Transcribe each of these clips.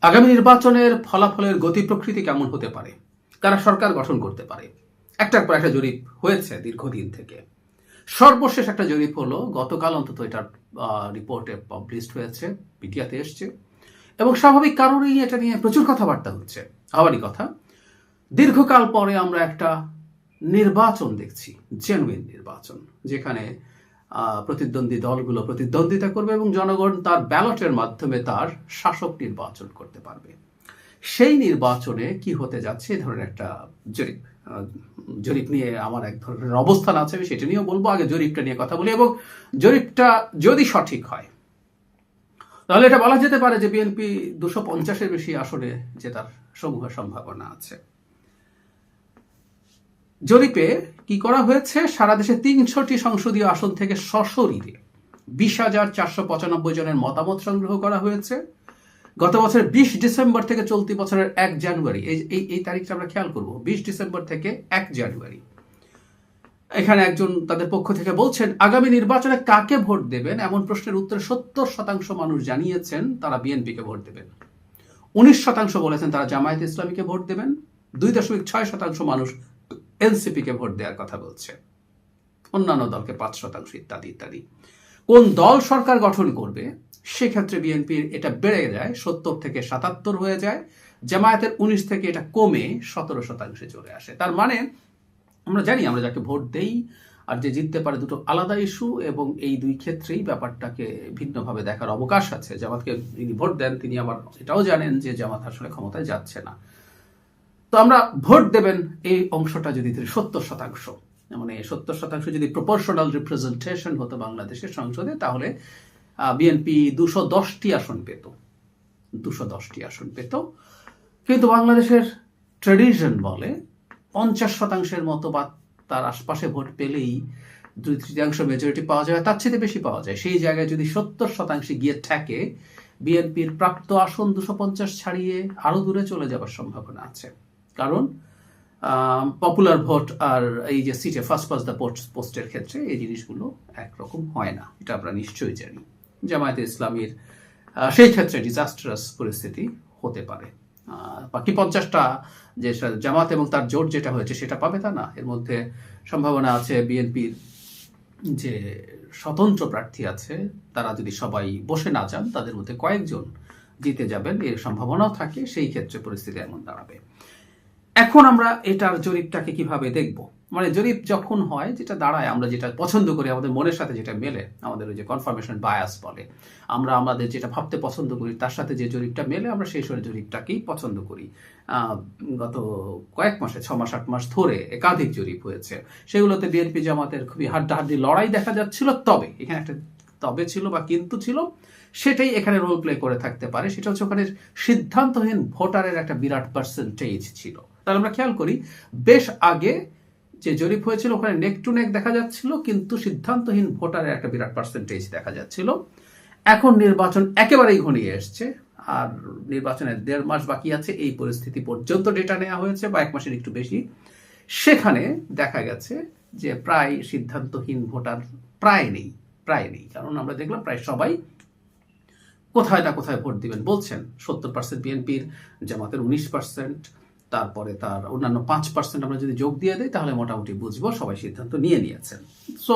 আগামী নির্বাচনের ফলাফলের গতি প্রকৃতি কেমন হতে পারে? কারা সরকার গঠন করতে পারে? একটার পর একটা জরিপ হয়েছে দীর্ঘদিন থেকে। সর্বশেষ একটা জরিপ হলো, গতকাল অন্তত এটার রিপোর্টে পাবলিশড হয়েছে মিডিয়াতে এসছে। এবং স্বাভাবিক কারণেই এটা নিয়ে প্রচুর কথাবার্তা হচ্ছে। হওয়ারই কথা, দীর্ঘকাল পরে আমরা একটা নির্বাচন দেখছি জেনুইন নির্বাচন, যেখানে প্রতিদ্বন্দ্বী দলগুলো প্রতিদ্বন্দ্বিতা করবে এবং জনগণ তার ব্যালটের মাধ্যমে তার শাসক নির্বাচন করতে পারবে। সেই নির্বাচনে কি হতে যাচ্ছে এই ধরনের একটা জরিপ জরিপ নিয়ে আমার এক ধরনের অবস্থান আছে, আমি সেটা নিয়েও বলব। আগে জরিপটা নিয়ে কথা বলি এবং জরিপটা যদি সঠিক হয়, তাহলে এটা বলা যেতে পারে যে বিএনপি দুশো পঞ্চাশের বেশি আসনে জেতার সমূহ সম্ভাবনা আছে। জরিপে কি করা হয়েছে? সারা দেশে তিনশোটি সংসদীয় আসন থেকে সশরীরে বিশ হাজার চারশো পঁচানব্বই জনের মতামত সংগ্রহ করা হয়েছে। গত বছরের বিশ ডিসেম্বর থেকে চলতি বছরের এক জানুয়ারি, এই এই তারিখটা আমরা খেয়াল করব, বিশ ডিসেম্বর থেকে এক জানুয়ারি। এখানে একজন তাদের পক্ষ থেকে বলছেন, আগামী নির্বাচনে কাকে ভোট দেবেন? এমন প্রশ্নের উত্তরে সত্তর শতাংশ মানুষ জানিয়েছেন, তারা বিএনপিকে ভোট দেবেন। উনিশ শতাংশ বলেছেন তারা জামায়াত ইসলামীকে ভোট দেবেন। দুই দশমিক ছয় শতাংশ মানুষ এনসিপিকে ভোট দেওয়ার কথা বলছে। অন্যান্য দলকে পাঁচ শতাংশ ইত্যাদি ইত্যাদি। কোন দল সরকার গঠন করবে, সেক্ষেত্রে বিএনপির এটা বেড়ে যায়, সত্তর থেকে সাতাত্তর হয়ে যায়। জামায়াতের উনিশ থেকে এটা কমে সতেরো শতাংশে চলে আসে। তার মানে আমরা জানি আমরা যাকে ভোট দেই আর যে জিততে পারে দুটো আলাদা ইস্যু এবং এই দুই ক্ষেত্রেই ব্যাপারটাকে ভিন্নভাবে দেখার অবকাশ আছে। জামাতকে যিনি ভোট দেন, তিনি আবার এটাও জানেন যে জামাত আসলে ক্ষমতায় যাচ্ছে না। তো আমরা ভোট দেবেন এই অংশটা যদি সত্তর শতাংশ। মানে সত্তর শতাংশ যদি প্রপোর্শনাল রিপ্রেজেন্টেশন হতো বাংলাদেশের সংসদে, তাহলে বিএনপি দুশো দশটি আসন পেত। দুশো দশটি আসন পেত। কিন্তু বাংলাদেশের ট্রেডিশন বলে, পঞ্চাশ শতাংশের মতো বা তার আশপাশে ভোট পেলেই দুই তৃতীয়াংশ মেজরিটি পাওয়া যায়, তার চেয়ে বেশি পাওয়া যায়। সেই জায়গায় যদি সত্তর শতাংশে গিয়ে থাকে বিএনপির প্রাপ্ত আসন দুশো পঞ্চাশ ছাড়িয়ে আরও দূরে চলে যাবার সম্ভাবনা আছে। কারণ পপুলার ভোট আর এই যে সিটে ফার্স্ট পাস দ্য পোস্ট পোস্টের ক্ষেত্রে এই জিনিসগুলো একরকম হয় না। এটা আমরা নিশ্চয়ই জানি। জামায়াতে ইসলামীর সেই ক্ষেত্রে ডিজাস্টারাস পরিস্থিতি হতে পারে। বাকি পঞ্চাশটা যে জামাত এবং তার জোট যেটা হয়েছে সেটা পাবে তা না। এর মধ্যে সম্ভাবনা আছে বিএনপির যে স্বতন্ত্র প্রার্থী আছে, তারা যদি সবাই বসে না যান, তাদের মধ্যে কয়েকজন জিতে যাবেন, এর সম্ভাবনাও থাকে। সেই ক্ষেত্রে পরিস্থিতি এমন দাঁড়াবে। এখন আমরা এটার জরিপটাকে কীভাবে দেখব? মানে জরিপ যখন হয়, যেটা দাঁড়ায়, আমরা যেটা পছন্দ করি, আমাদের মনের সাথে যেটা মেলে, আমাদের ওই যে কনফার্মেশন বায়াস বলে, আমরা আমাদের যেটা ভাবতে পছন্দ করি, তার সাথে যে জরিপটা মেলে, আমরা সেই সরে জরিপটাকেই পছন্দ করি। গত কয়েক মাসে, ছ মাস, আট মাস ধরে একাধিক জরিপ হয়েছে। সেগুলোতে বিএনপি জামাতের খুবই হাড্ডাহাড্ডি লড়াই দেখা যাচ্ছিল, তবে, এখানে একটা তবে ছিল বা কিন্তু ছিল, সেটাই এখানে রোল প্লে করে থাকতে পারে। সেটা হচ্ছে ওখানে সিদ্ধান্তহীন ভোটারের একটা বিরাট পার্সেন্টেজ ছিল। তাহলে আমরা খেয়াল করি, বেশ আগে যে জরিপ হয়েছিল, ওখানে নেক টু নেক দেখা যাচ্ছিল, কিন্তু সিদ্ধান্তহীন ভোটারের একটা বিরাট পার্সেন্টেজ দেখা যাচ্ছিল। এখন নির্বাচন একেবারেই ঘনিয়ে এসছে, আর নির্বাচনের দেড় মাস বাকি আছে, এই পরিস্থিতি পর্যন্ত ডেটা নেওয়া হয়েছে, বা এক মাসের একটু বেশি। সেখানে দেখা গেছে যে প্রায় সিদ্ধান্তহীন ভোটার প্রায় নেই প্রায় নেই। কারণ আমরা দেখলাম প্রায় সবাই কোথায় না কোথায় ভোট দিবেন বলছেন। সত্তর পার্সেন্ট বিএনপির জামাতের উনিশ পার্সেন্ট তারপরে তার অন্যান্য পাঁচ পার্সেন্ট আমরা যদি যোগ দিয়ে দিই, তাহলে মোটামুটি বুঝব সবাই সিদ্ধান্ত নিয়ে নিয়েছেন। সো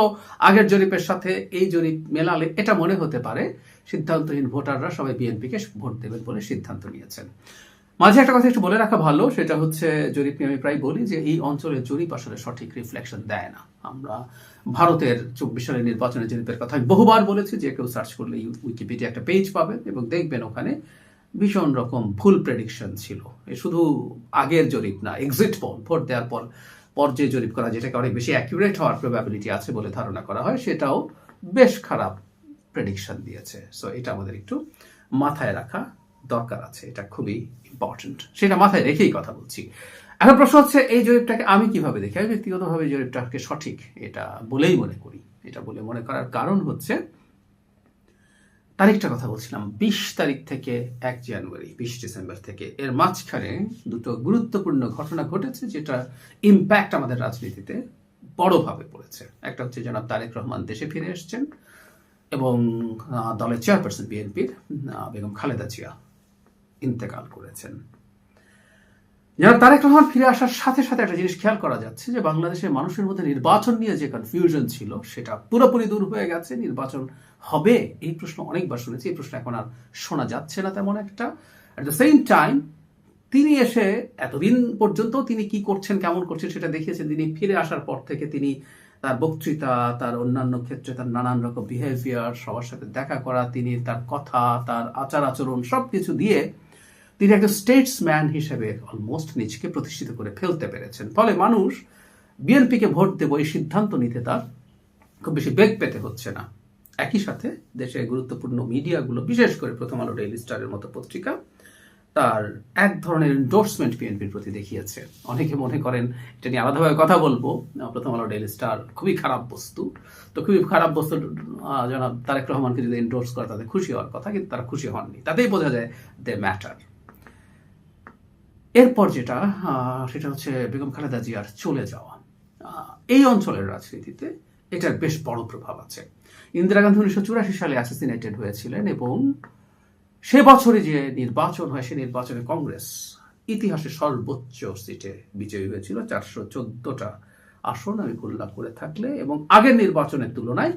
আগের জরিপের সাথে এই জরিপ মেলালে এটা মনে হতে পারে, সিদ্ধান্তহীন ভোটাররা সবাই বিএনপিকে ভোট দেবেন বলে সিদ্ধান্ত নিয়েছেন। মাঝে একটা কথা একটু বলে রাখা ভালো, সেটা হচ্ছে জরিপ নিয়ে আমি প্রায় বলি যে এই অঞ্চলের জরিপ আসলে সঠিক রিফ্লেকশন দেয় না। আমরা ভারতের চব্বিশ সালের নির্বাচনের জরিপের কথা আমি বহুবার বলেছি, যে কেউ সার্চ করলে উইকিপিডিয়া একটা পেজ পাবেন এবং দেখবেন ওখানে ভীষণ রকম ভুল প্রেডিকশন ছিল। শুধু আগের জরিপ না এক্সিট পোল ভোট দেওয়ার পর পর যে জরিপ করা, যেটাকে অনেক বেশি অ্যাকিউরেট হওয়ার প্রবাবিলিটি আছে বলে ধারণা করা হয়, সেটাও বেশ খারাপ প্রেডিকশন দিয়েছে। সো এটা আমাদের একটু মাথায় রাখা দরকার আছে, এটা খুবই ইম্পর্টেন্ট সেটা মাথায় রেখেই কথা বলছি। এখন প্রশ্ন হচ্ছে, এই জরিপটাকে আমি কীভাবে দেখি? আমি ব্যক্তিগতভাবে জরিপটাকে সঠিক এটা বলেই মনে করি। এটা বলে মনে করার কারণ হচ্ছে তারিখটা কথা বলছিলাম, বিশ তারিখ থেকে এক জানুয়ারি, বিশ ডিসেম্বর থেকে। এর মাঝখানে দুটো গুরুত্বপূর্ণ ঘটনা ঘটেছে যেটা ইম্প্যাক্ট আমাদের রাজনীতিতে বড়ভাবে পড়েছে। একটা হচ্ছে জনাব তারেক রহমান দেশে ফিরে এসছেন এবং দলের চেয়ারপারসন বিএনপির বেগম খালেদা জিয়া ইন্তেকাল করেছেন। যারা তারেক রহমান ফিরে আসার সাথে সাথে একটা জিনিস খেয়াল করা যাচ্ছে যে বাংলাদেশের মানুষের মধ্যে নির্বাচন নিয়ে যে কনফিউশন ছিল, সেটা পুরোপুরি দূর হয়ে গেছে। নির্বাচন হবে এই প্রশ্ন অনেকবার শুনেছি, এই প্রশ্ন এখন আর শোনা যাচ্ছে না তেমন একটা। অ্যাট দ্য সেম টাইম তিনি এসে এতদিন পর্যন্ত তিনি কি করছেন, কেমন করছেন সেটা দেখিয়েছেন। তিনি ফিরে আসার পর থেকে তিনি তার বক্তৃতা, তার অন্যান্য ক্ষেত্রে তার নানান রকম বিহেভিয়ার সবার সাথে দেখা করা, তিনি তার কথা, তার আচার আচরণ সব কিছু দিয়ে তিনি একটা স্টেটসম্যান হিসেবে অলমোস্ট নিজেকে প্রতিষ্ঠিত করে ফেলতে পেরেছেন। ফলে মানুষ বিএনপিকে ভোট দেবো এই সিদ্ধান্ত নিতে তার খুব বেশি বেগ পেতে হচ্ছে না। একই সাথে দেশের গুরুত্বপূর্ণ মিডিয়াগুলো, বিশেষ করে প্রথম আলো ডেইলি স্টারের মতো পত্রিকা, তার এক ধরনের এন্ডোর্সমেন্ট বিএনপির প্রতি দেখিয়েছে। অনেকে মনে করেন, এটা নিয়ে আলাদাভাবে কথা বলব, প্রথম আলো ডেইলি স্টার খুবই খারাপ বস্তু। তো খুবই খারাপ বস্তু জনাব তারেক রহমানকে যদি এন্ডোর্স করে তাদের খুশি হওয়ার কথা, কিন্তু তারা খুশি হননি। তাতেই বোঝা যায় দে ম্যাটার এরপর যেটা সেটা হচ্ছে বেগম খালেদা জিয়ার চলে যাওয়া। এই অঞ্চলের রাজনীতিতে এটার বেশ বড় প্রভাব আছে। ইন্দিরা গান্ধী উনিশশো চুরাশি সালে অ্যাসাসিনেটেড হয়েছিলেন এবং সে বছরে যে নির্বাচন হয়, সে নির্বাচনে কংগ্রেস ইতিহাসে সর্বোচ্চ সিটে বিজয়ী হয়েছিল। চারশো চোদ্দটা আসন আমি উল্লাখ করে থাকলে এবং আগের নির্বাচনের তুলনায়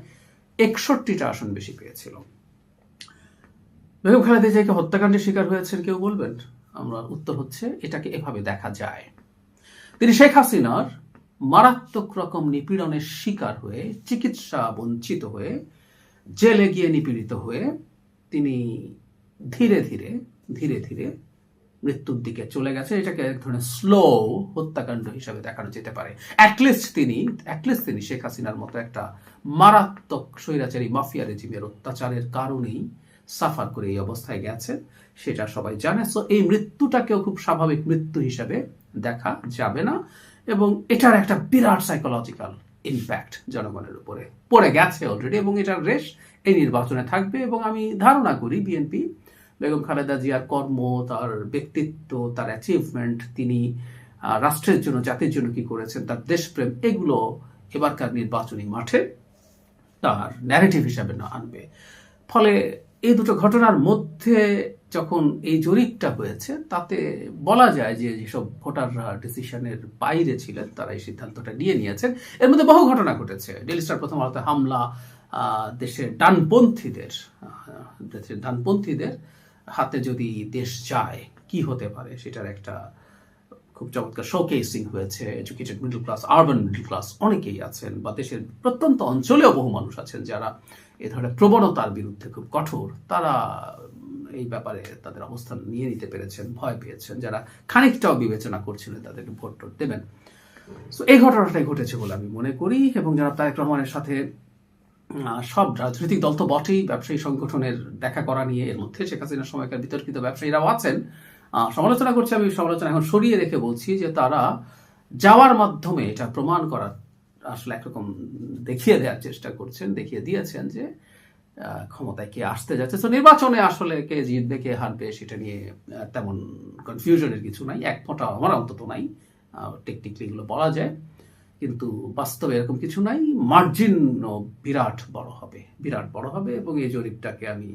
একষট্টিটা আসন বেশি পেয়েছিল। বেগম খালেদা জিয়াকে হত্যাকাণ্ডের শিকার হয়েছেন কেউ বলবেন? আমরা উত্তর হচ্ছে, এটাকে এভাবে দেখা যায়। তিনি শেখ হাসিনার মারাত্মক রকম নিপীড়নের শিকার হয়ে, চিকিৎসা বঞ্চিত হয়ে, জেলে গিয়ে নিপীড়িত হয়ে, তিনি ধীরে ধীরে ধীরে ধীরে মৃত্যুর দিকে চলে গেছে। এটাকে এক ধরনের স্লো হত্যাকাণ্ড হিসাবে দেখানো যেতে পারে। অ্যাটলিস্ট তিনি অ্যাটলিস্ট তিনি শেখ হাসিনার মতো একটা মারাত্মক স্বৈরাচারী মাফিয়া রেজিমের অত্যাচারের কারণেই সাফার করে এই অবস্থায় গেছেন, সেটা সবাই জানে। সো এই মৃত্যুটাকেও খুব স্বাভাবিক মৃত্যু হিসাবে দেখা যাবে না এবং এটার একটা বিরাট সাইকোলজিক্যাল ইম্প্যাক্ট জনগণের উপরে। পড়ে গেছে অলরেডি এবং এটার রেশ এই নির্বাচনে থাকবে এবং আমি ধারণা করি বিএনপি বেগম খালেদা জিয়ার কর্ম, তার ব্যক্তিত্ব, তার অ্যাচিভমেন্ট তিনি রাষ্ট্রের জন্য, জাতির জন্য কি করেছেন, তার দেশপ্রেম, এগুলো এবারকার নির্বাচনী মাঠে তার ন্যারেটিভ হিসাবে না আনবে। ফলে এই দুটো ঘটনার মধ্যে যখন এই জরিপটা হয়েছে, তাতে বলা যায় যে যেসব ভোটাররা ডিসিশনের বাইরে ছিলেন, তারা এই সিদ্ধান্তটা নিয়ে নিয়েছেন। এর মধ্যে বহু ঘটনা ঘটেছে। ডেলি স্টার প্রথম আলোতে হামলা দেশের ডানপন্থীদের দেশের ডানপন্থীদের হাতে যদি দেশ যায়, কি হতে পারে সেটার একটা খুব চমৎকার শোকেসিং হয়েছে educated middle class urban middle class অনেকেই আছেন বা দেশের প্রত্যন্ত অঞ্চলেও বহু মানুষ আছেন যারা এ ধরনের প্রবণতার বিরুদ্ধে খুব কঠোর, তারা এই ব্যাপারে তাদের অবস্থান নিয়ে নিতে পেরেছেন, ভয় পেয়েছেন। যারা খানিকটাও বিবেচনা করছিলেন তাদেরকে ভোট টোট দেবেন। তো এই ঘটনাটাই ঘটেছে বলে আমি মনে করি এবং যারা তারেক রহমানের সাথে সব রাজনৈতিক দল তো বটেই, ব্যবসায়ী সংগঠনের দেখা করা নিয়ে, এর মধ্যে শেখ হাসিনার সময়কার বিতর্কিত ব্যবসায়ীরাও আছেন। সমালোচনা করছি, আমি সমালোচনা এখন সরিয়ে রেখে বলছি যে তারা যাওয়ার মাধ্যমে এটা প্রমাণ করার আসলে একরকম দেখিয়ে দেওয়ার চেষ্টা করছেন, দেখিয়ে দিয়েছেন যে ক্ষমতায় কে আসতে যাচ্ছে। তো নির্বাচনে আসলে কে জিতবে, কে হারবে সেটা নিয়ে তেমন কনফিউশনের কিছু নাই, এক ফোঁটা আমার অন্তত নাই টেকনিক্যালি এগুলো বলা যায়। কিন্তু বাস্তবে এরকম কিছু নাই মার্জিন বিরাট বড় হবে, বিরাট বড় হবে এবং এই জরিপটাকে আমি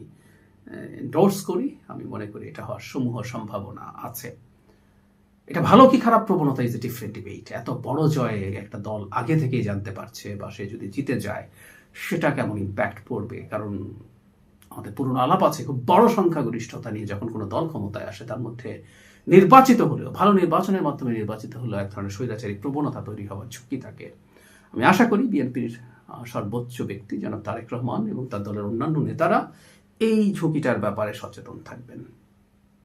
এন্ডোর্স করি, আমি মনে করি এটা হওয়ার সমূহ সম্ভাবনা আছে। এটা ভালো কি খারাপ প্রবণতা ইজ এ ডিফারেন্ট ডিবেট এত বড় জয়ে একটা দল আগে থেকেই জানতে পারছে বা সে যদি জিতে যায়, সেটা কেমন ইম্প্যাক্ট পড়বে? কারণ আমাদের পুরনো আলাপ আছে, খুব বড় সংখ্যাগরিষ্ঠতা নিয়ে যখন কোনো দল ক্ষমতায় আসে, তার মধ্যে নির্বাচিত হলেও, ভালো নির্বাচনের মাধ্যমে নির্বাচিত হলেও এক ধরনের স্বৈরাচারী প্রবণতা তৈরি হওয়ার ঝুঁকি থাকে। আমি আশা করি বিএনপির সর্বোচ্চ ব্যক্তি জনাব তারেক রহমান এবং তার দলের অন্যান্য নেতারা এই ঝুঁকিটার ব্যাপারে সচেতন থাকবেন।